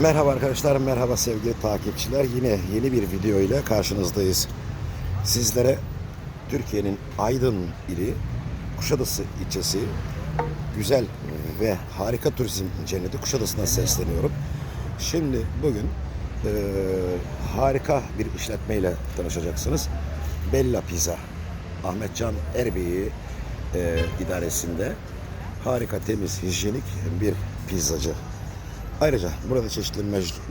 Merhaba arkadaşlar, merhaba sevgili takipçiler. Yine yeni bir video ile karşınızdayız. Sizlere Türkiye'nin Aydın ili Kuşadası ilçesi güzel ve harika turizm cenneti Kuşadası'ndan sesleniyorum. Şimdi bugün eee, harika bir işletmeyle tanışacaksınız. Bella Pizza. Ahmetcan Erbey'i eee, idaresinde harika, temiz, hijyenik bir pizzacı. Ayrıca burada çeşitli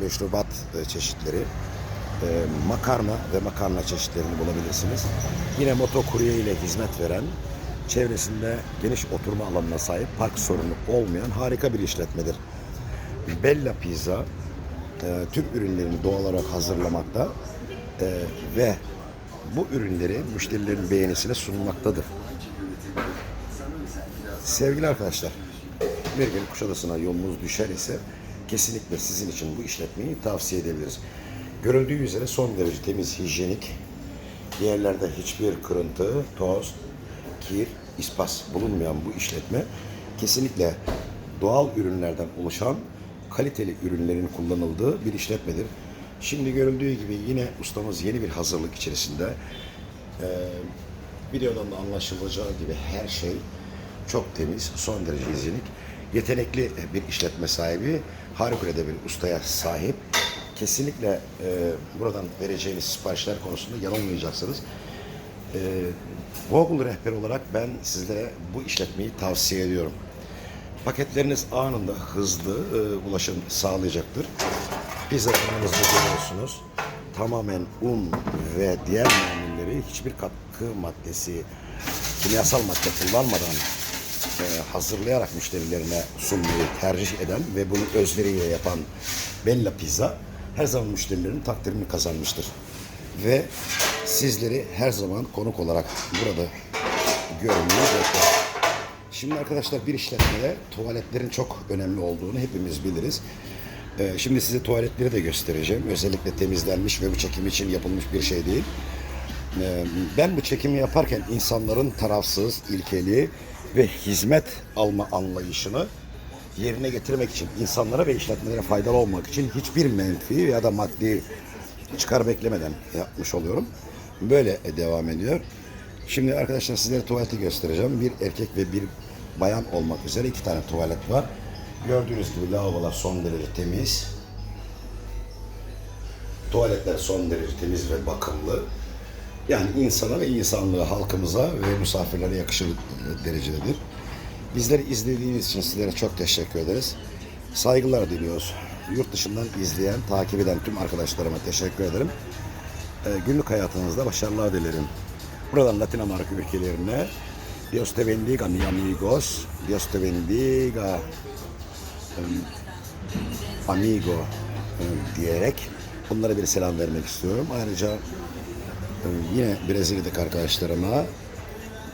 meşrubat e, çeşitleri, e, makarna ve makarna çeşitlerini bulabilirsiniz. Yine motokurye ile hizmet veren, çevresinde geniş oturma alanına sahip, park sorunu olmayan harika bir işletmedir. Bella Pizza e, tüm ürünlerini doğal olarak hazırlamakta ve bu ürünleri müşterilerin beğenisine sunmaktadır. Sevgili arkadaşlar, bir gün Kuşadası'na yolunuz düşer ise kesinlikle sizin için bu işletmeyi tavsiye edebiliriz. Görüldüğü üzere son derece temiz, hijyenik, yerlerde hiçbir kırıntı, toz, kir, ispas bulunmayan bu işletme kesinlikle doğal ürünlerden oluşan kaliteli ürünlerin kullanıldığı bir işletmedir. Şimdi görüldüğü gibi yine ustamız yeni bir hazırlık içerisinde. Ee, videodan da anlaşılacağı gibi her şey çok temiz, son derece hijyenik. Yetenekli bir işletme sahibi, harikulade bir ustaya sahip. Kesinlikle e, buradan vereceğiniz siparişler konusunda yanılmayacaksınız. E, Google rehber olarak ben sizlere bu işletmeyi tavsiye ediyorum. Paketleriniz anında hızlı e, ulaşım sağlayacaktır. Pizza fırınımızda görüyorsunuz. Tamamen un ve diğer mamulleri hiçbir katkı maddesi, kimyasal madde kullanmadan e, hazırlayarak müşterilerine sunmayı tercih eden ve bunu özveriyle yapan Bella Pizza her zaman müşterilerin takdirini kazanmıştır. Ve sizleri her zaman konuk olarak burada görmeyi bekler. Şimdi arkadaşlar bir işletmede tuvaletlerin çok önemli olduğunu hepimiz biliriz. Ee, şimdi size tuvaletleri de göstereceğim. Özellikle temizlenmiş ve bu çekim için yapılmış bir şey değil. Ee, ben bu çekimi yaparken insanların tarafsız, ilkeli ve hizmet alma anlayışını yerine getirmek için, insanlara ve işletmelere faydalı olmak için hiçbir menfi ya da maddi çıkar beklemeden yapmış oluyorum. Böyle devam ediyor. Şimdi arkadaşlar sizlere tuvaleti göstereceğim. Bir erkek ve bir bayan olmak üzere iki tane tuvalet var. Gördüğünüz gibi lavabolar son derece temiz. Tuvaletler son derece temiz ve bakımlı. Yani insana ve insanlığa, halkımıza ve misafirlere yakışır derecededir. Bizleri izlediğiniz için sizlere çok teşekkür ederiz. Saygılar diliyoruz. Yurt dışından izleyen, takip eden tüm arkadaşlarıma teşekkür ederim. Ee, günlük hayatınızda başarılar dilerim. Buradan Latin Amerika ülkelerine Dios te bendiga mi amigos. Dios te bendiga amigo diyerek onlara bir selam vermek istiyorum. Ayrıca yine Brezilya'daki arkadaşlarıma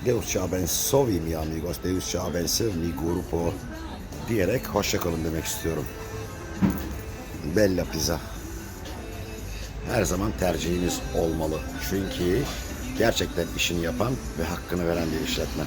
Deus te abençoe mi amigos, Deus abençoe mi grupo diyerek hoşça kalın demek istiyorum. Bella Pizza her zaman tercihiniz olmalı. Çünkü gerçekten işini yapan ve hakkını veren bir işletme.